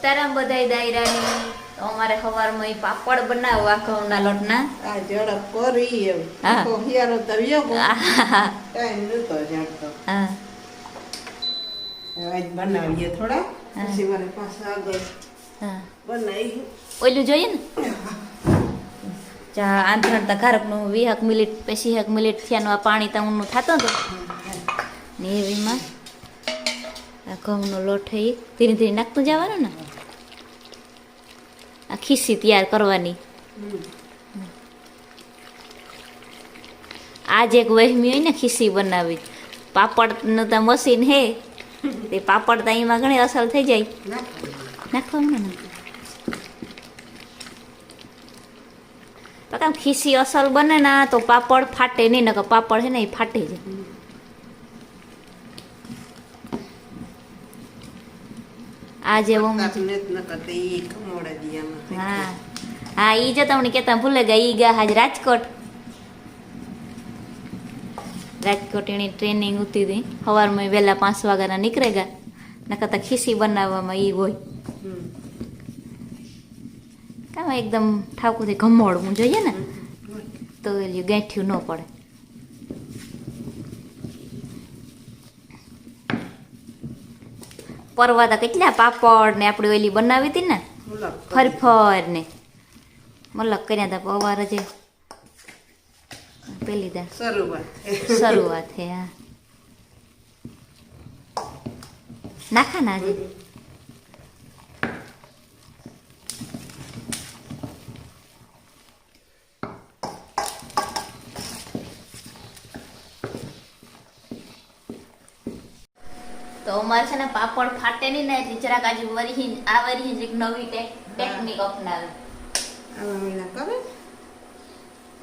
સીતારામ બધાય દાયરાની તો અમારે સવારમાં પાપડ બનાવવા ઘઉંના લોટના. આ ઝડપ કરી એમ. હા. આખો હિયારો તો વ્યો ગયો. આહાહા. ટાઈમ નતો જાણતો હા. આજ બનાવીએ થોડા પછી મારે પાછા આગળ હા. બનાવી ઓલું જોઈએ ને? ચા આંધણ તા ઘરકનું વીહક મિનિટ પેસી હક મિનિટ થયાનું આ પાણી તાઉનું થતો હતો ને એવીમાં આ ઘઉંનો લોટ એ ધીરે ધીરે નાખતું જવાનું ને? આ ખીસી તૈયાર કરવાની. આજ એક વહેમી હોય ને ખીસી બનાવી. પાપડનું તો મશીન હે. તે પાપડ તો એમાં ઘણી અસર થઈ જાય. નાખવાનું કામ ખીસી અસલ બને ના તો પાપડ ફાટે નહીં, નકર પાપડ છે ને એ ફાટે જાય આ જેવો કાપને જ ન કરતી ઈ ખમોડે દી આમાં. હા. હા ઈ જો તમને કેતા ભૂલે ગયા ઈ ગયા હાજ રાજકોટ. રાજકોટ એની ટ્રેનિંગ ઉતી હતી. સવારમાં વહેલા પાંચ વાગ્યાના નીકળે ગયા નકર તો ખીસી બનાવવામાં ઈ હોય. કામ એકદમ ઠાકુરથી ઘમોડવું જોઈએ ને તો એલી ગાંઠિયું ન પડે. પરવા તો કેટલા પાપડ ને આપણે ઓલી બનાવી હતી ને? ફરફર ને. મલક કર્યા હતા પવાર જે પેલી દા શરૂઆત શરૂઆત હે હા. નાખા ના આજે? તો અમારે છે ને પાપડ ફાટે નહીં ને એટલે જરાક આજે વરી આ વરી એક નવી ટેક- ટેકનિક અપનાવી. આવા મહિના કરે?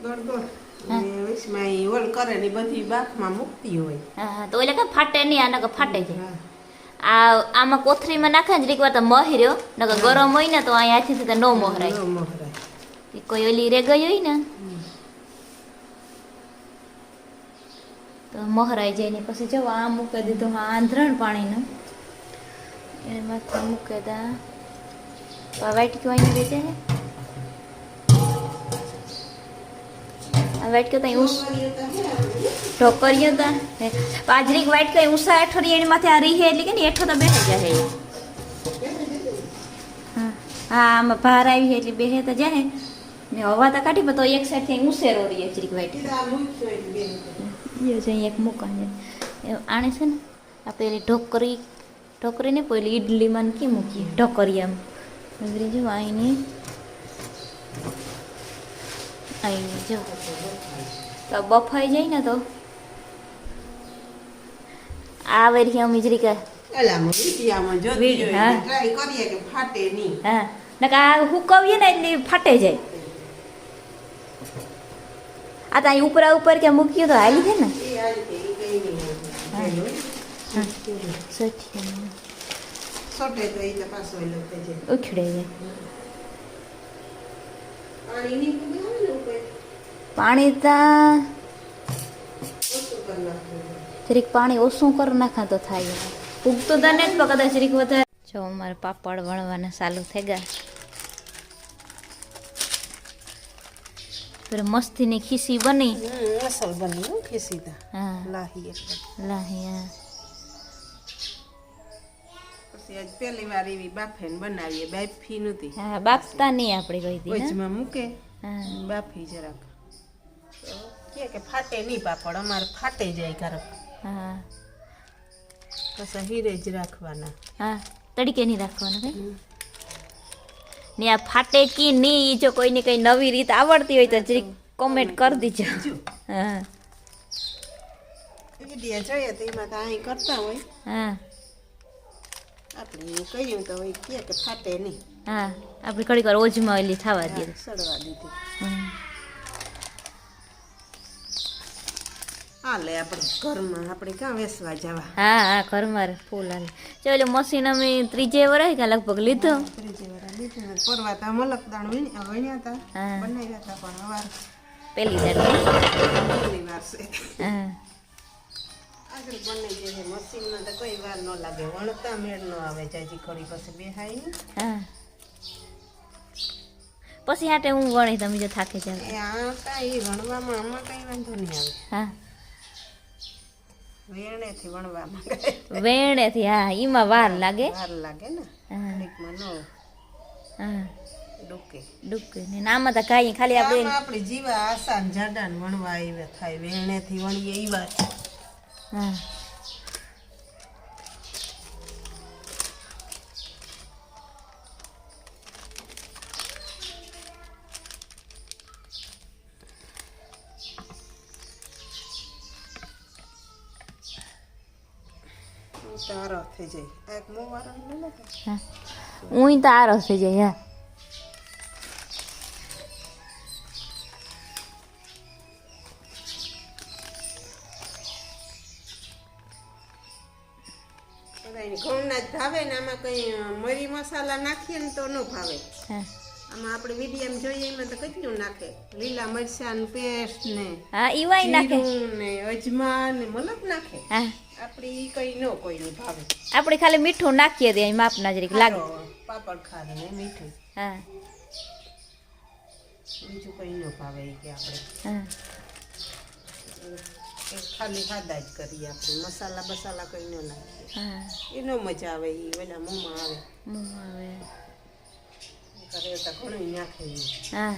દોડ દોડ હા. અને ઓલ કરે ને બધી બાફમાં મૂકતી હોય. હા તો એટલે કે ફાટે નહીં આને કે ફાટે છે. આ આમાં કોથરીમાં નાખે ને જરીક વાર તો મહર્યો નકર ગરમ હોય ને તો અહીંયા હાથેથી ન મોહરાય. કોઈ ઓલી રે ગઈ હોય ને મહરાઈ જાય ને પછી જો આ મૂકી દીધું હા આંધરણ પાણીનું. એમાંથી માથે મૂકી દા. વાટકી વાઈને વેચે ને? આ વાટકી તો ઉસ. ઢોકરીઓ તા પાજરીક કઈ ઉષા એઠોરી એની માથે આ રીહે એટલે કે ને એઠો તો બેઠી જાય હા આમાં ભાર આવી એટલે બેસે તો જાય ને. હવા તો કાઢી, પણ તો એક સાઈડથી ઉસેરો રહીએ જરીક વાઈટ છે એક મૂકા છે. આણે છે ને આ પેલી ઢોકરી ઢોકરીને પહેલી ઈડલીમાં ને મૂકીએ? ઢોકરી આમ એવી જો અહીંની અહીંની જો. તો બફાઈ જાય ને તો? આ વેરી અમે જરી કે હા. નકર આ હુકવીએ ને એટલે ફાટે જાય. આ તો અહીં ઉપરા ઉપર કે મૂક્યું તો હાલી છે ને. ઉખડે પાણી તા ઓછું કરી જરીક પાણી ઓછું કરી નાખા તો થાય. ઉગતો તો ને જ પણ કદાચ જરીક વધારે જો અમારે પાપડ વણવાના ચાલુ થઈ ગયા. પેલા મસ્તીની ખીસી બની बनी। અસલ બની हो ખીસીતા. હા લાહી એકદમ. લાહી હા પછી આજ પહેલી વાર એવી બાફેને બનાવીએ બાફી નહોતી હા બાફતા નહીં આપણે કહી દી વચમાં મૂકે હા બાફી જરાક કે કે ફાટે નહીં પાપડ અમારે ફાટે જાય ક્યારેક હા પછી હીરે જ રાખવાના હા તડીકે નહીં રાખવાના કઈ ને આ ફાટે કી નહીં જો કોઈને કંઈ નવી રીત આવડતી હોય તો જરીક કોમેન્ટ કરી દીજો. હા. વીડિયો જોઈએ તો એમાં તો અહીં કરતા હોય. હા. આપણે કહ્યું તો હોય કે કે ફાટે નહીં. હા. આપણે ઘડીક વાર ઓજમાં ઓલી થવા દઈએ સડવા દીધી. હાલે આપણે ઘરમાં આપણે ક્યાં વેસવા જવા? હા હા ઘરમાં ફૂલ હાલે. ચાલો મશીન અમે ત્રીજે વરાય કે લગભગ લીધો. ત્રીજે વાર લીધો પરવા તા મલકદાણ વીણ્યા વણ્યા હતા. બનાવ્યા હતા પણ હવાર. પેલી દાડ પેલી વાર છે. હા. આગળ બને છે મશીનમાં તો કોઈ વાર ન લાગે. વણતા મેળ ન આવે જાજી ખોડી પાસે બેહાઈ. હા. પછી હાટે હું વણી તમે જો થાકે જાવ હા કાંઈ વણવામાં આમાં કાંઈ વાંધો નહીં આવે. હા. વેણેથી વણવામાં માંગે વેણેથી હા ઈમાં વાર લાગે. વાર લાગે ને. હા. ઘડીકમાં ન હા. ડૂકે. ડુકે ને આમાં તો કાંઈ ખાલી આપણે આપણી જીવા આસાન જાડાને વણવા એવા થાય વેણેથી વણીએ એવા હા. થઈ જાય. આ એક મોવારો લઈ લે હા. હું તો આરો થઈ જાય હા. ઘઉંના જ ભાવે ને આમાં કઈ મરી મસાલા નાખીએ ને તો ન ભાવે. હા. આમાં આપણે વિડીયામાં જોઈએ એમાં તો કેટલું નાખે? લીલા મરચાં પેસ્ટ ને હા ઈવાય નાખે. ને અજમા ને મલક નાખે. હા. આપણે કઈ ન કોઈનું ભાવે. આપણે ખાલી મીઠું નાખીએ દે માપના જરીક લાગે. પાપડ ખાર ને મીઠું. હા. બીજું કઈ ન ભાવે કે આપણે હા. ખાલી ખાધા જ કરીએ આપણે મસાલા બસાલા કઈ ન નાખીએ. હા. એનો મજા આવે ઈ ઓલા મોંમાં આવે. મોં આવે. કરે તો ઘણું હા.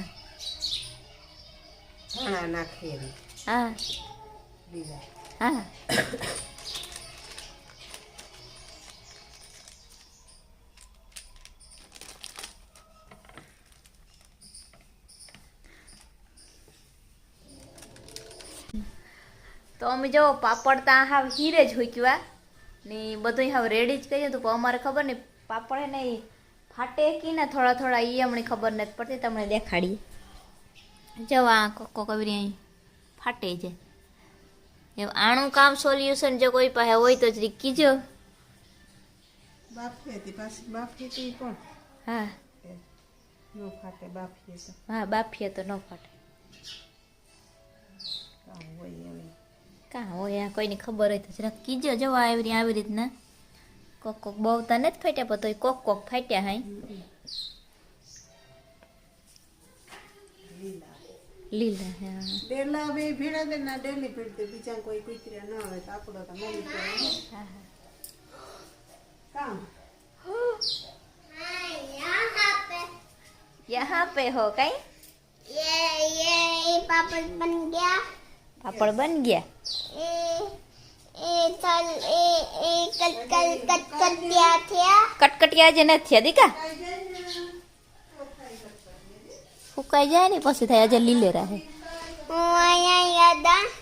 હા. હા. તો અમે જો પાપડ ત્યાં હાવ હીરે જ હોઈક્યા ને બધું હાવ રેડી જ કર્યું હતું પણ અમારે ખબર નહીં પાપડ હે ને ઈ ફાટે ને થોડા થોડા એ અમને ખબર નથી પડતી તમને દેખાડીએ. જવા કોકો કવરી અહીં ફાટે છે. એવું આણું કામ સોલ્યુશન જો કોઈ પાસે હોય તો જ કીજો હા. ન ફાટે બાફીએ તો હા બાફીએ તો ન ફાટે. કાં હોય આ કોઈની ખબર હોય તો જરાક કીજો જવા આવી આવી રીતના. કોક કોક બહુ તો નથી ફાટ્યા પણ તોય કોક કોક ફાટ્યા હાઈ લીલા હા ડેલા બે ભેળા દે ના ડેલી ભેળતે બીજા કોઈ કુતર્યા ન આવે તો આપણો તો મળી જાય હા હા કામ યહાં પે હો કઈ ये ये पापड़ बन गया પાપડ બન ગયા ए કટકટિયા જે નથી થયા દીકા? ફૂકાઈ જાય ને પછી થાય આજે લીલે રહે.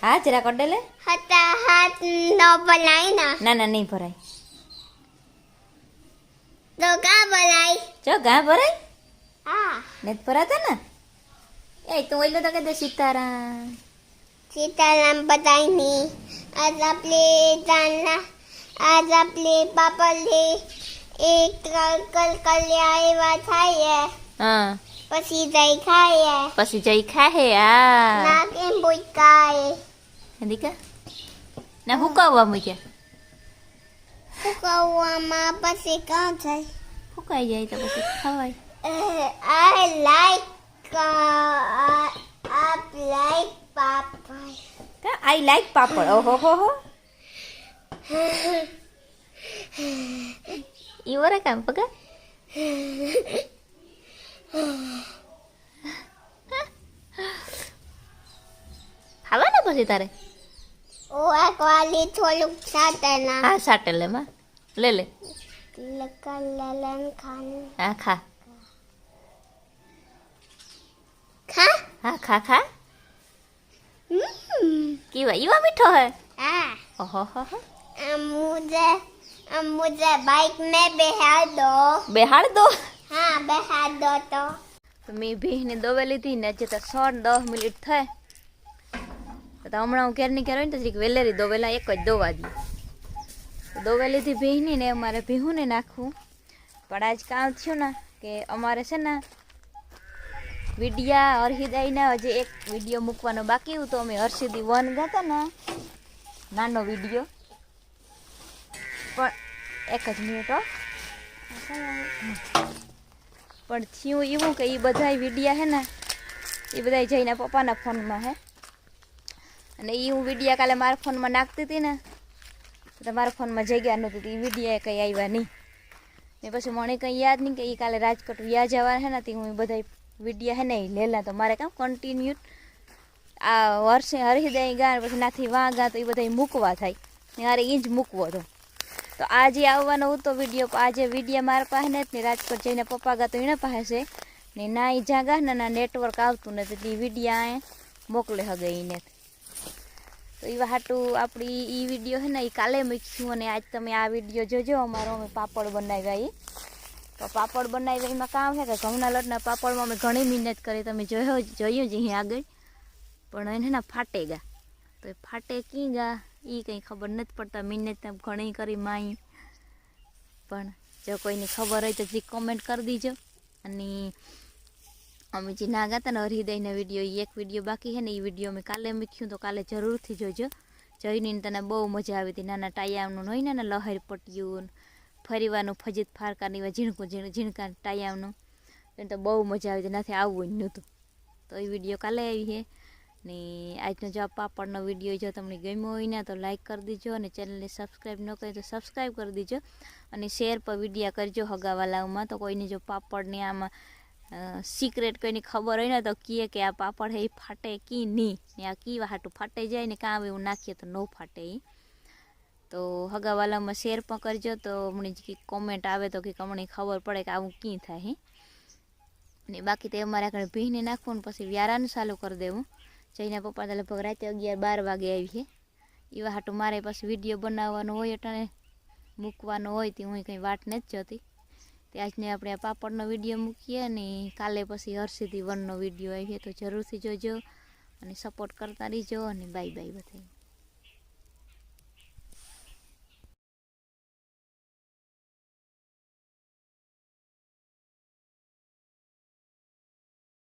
હા જરા કડે લે. હતા હાથ ન ભરાય ના ના ના નહીં ભરાય. તો ગા ભરાય. જો ગા ભરાય? હા. ને ભરાતા ને? એ તું ઓઈલો તો કે દે સીતારા सीताराम बताई नहीं आज आपले जानना आज आपले पापड़ ले एक कल कल कल्याण થાય હા પછી જઈ ખાય પછી જઈ ખાહે આ ના કેમ બોઈકાય દીકા ના હુકાવવા મૂક્યા ફૂકવવામાં પછી કાં થાય ફૂકાઈ જાય તો પછી ખવાય Uh, I આઈ લાઈક પાપડ ઓહો હો હો ಇವರ ಕಂಪಗ ખાવાના પછી તારે ઓ આ કોલી થોડુંક સાટેલા હા સાટે લે માં લે લે લકન લલન ખાને હા ખા ખા હા ખા ખા કેવા એવા મીઠો હે? હા. ઓહો હો મુજે મુજે બાઇક મે બેહાડ. દો બેહાડ? દો હા બેહાડ દો તો મેં ભીને દોવે લીધી ને હજી તો સોળ દસ મિનિટ થાય. તો હમણાં હું ઘેરની ઘેર હોય ને તો વેલેરી દોવેલા એક જ દોવા દી. દોવે લીધી ભીની ને અમારે ભીહું ને નાખવું. પણ આજ કામ થયું ને કે અમારે છે ને વિડિયા હરહિદાઈના હજી એક વીડિયો મૂકવાનો બાકી હતો અમે હર્ષિદી વન ગાતા ને. નાનો વીડિયો. પણ એક જ મિનિટ પણ થયું એવું કે એ બધા વિડીયા હે ને એ બધા જઈને પપ્પાના ફોનમાં હે. અને એ હું વિડીયા કાલે મારા ફોનમાં નાખતી હતી ને મારા ફોનમાં જગ્યા નહોતી તો એ વિડીયા કંઈ આવ્યા નહીં. ને પછી મને કંઈ યાદ નહીં કે એ કાલે રાજકોટ વ્યાજ આવવાના હે ને, તે હું એ બધા વિડીયા હે ને લેલા તો મારે કામ કન્ટિન્યુ આ વર્ષે હરિદય ગા પછી નાથી વાં ગા તો એ બધા મૂકવા થાય. મારે એ જ મૂકવો હતો તો આજે આવવાનો હતો વીડિયો, આજે વીડિયો મારા પાસે ને જ ને રાજકોટ જઈને પપ્પા ગા તો એના પાસે ને ના એ જ્યાં ગા ને ના નેટવર્ક આવતું નથી તે વિડીયા મોકલે હગે એને તો એવા હાટું આપણી એ વીડિયો છે ને એ કાલે મૂક્યું અને આજ તમે આ વીડિયો જોજો, અમારો અમે પાપડ બનાવ્યા એ તો પાપડ બનાવ્યા એમાં કામ છે કે ઘઉંના લોટના પાપડમાં અમે ઘણી મહેનત કરી. તમે જોયો જોયું જ અહીં આગળ. પણ એને ના ફાટે ગા. તો એ ફાટે કી ગા? એ કંઈ ખબર નથી પડતા. મહેનત ઘણી કરી માઈ. પણ જો કોઈની ખબર હોય તો જે કોમેન્ટ કરી દીજો. અને અમે જે ના ગાતા ને હરિદયના વીડિયો એ એક વીડિયો બાકી છે ને એ વીડિયો અમે કાલે મૂક્યું તો કાલે જરૂરથી જોજો. જોઈને તને બહુ મજા આવી હતી. નાના ટાયાનું હોય ને લહેર પટ્યું ફરીવાનું ફજીત ફારકાની એવા ઝીણકું ઝીણ ઝીણકા ટાયામનું એને તો બહુ મજા આવી નથી આવવું જ નહોતું. તો એ વીડિયો કાલે આવી છે. ને આજનો જો પાપડનો વીડિયો જો તમને ગમ્યો હોય ને, તો લાઇક કરી દીજો અને ચેનલને સબસ્ક્રાઈબ ન કરી તો સબસ્ક્રાઈબ કરી દીજો અને શેર પર વિડીયા કરજો હગાવાલાઓમાં. તો કોઈને જો પાપડને આમાં સિક્રેટ કોઈની ખબર હોય ને, તો કીએ કે આ પાપડ હે ફાટે કી નહીં? ને આ કી હાટું ફાટે જાય ને, કાં એવું નાખીએ તો ન ફાટે એ તો હગાવાલામાં શેર પણ કરજો તો હમણાં જ કોમેન્ટ આવે તો કંઈક હમણાં ખબર પડે કે આવું કી થાય, હે? ને બાકી તો અમારે આગળ ભીને નાખવું ને પછી વ્યારાનું ચાલુ કરી દેવું. જઈને પપ્પા તો લગભગ રાતે અગિયાર બાર વાગે આવી છે. એવા હાટું મારે પછી વીડિયો બનાવવાનો હોય એટલે મૂકવાનો હોય તે હું કંઈ વાટ નથી જતી. તે આજને આપણે આ પાપડનો વીડિયો મૂકીએ અને કાલે પછી હર્ષિદી વનનો વીડિયો આવી છે. તો જરૂરથી જોજો અને સપોર્ટ કરતા રહીજો અને બાય બાય બધાય.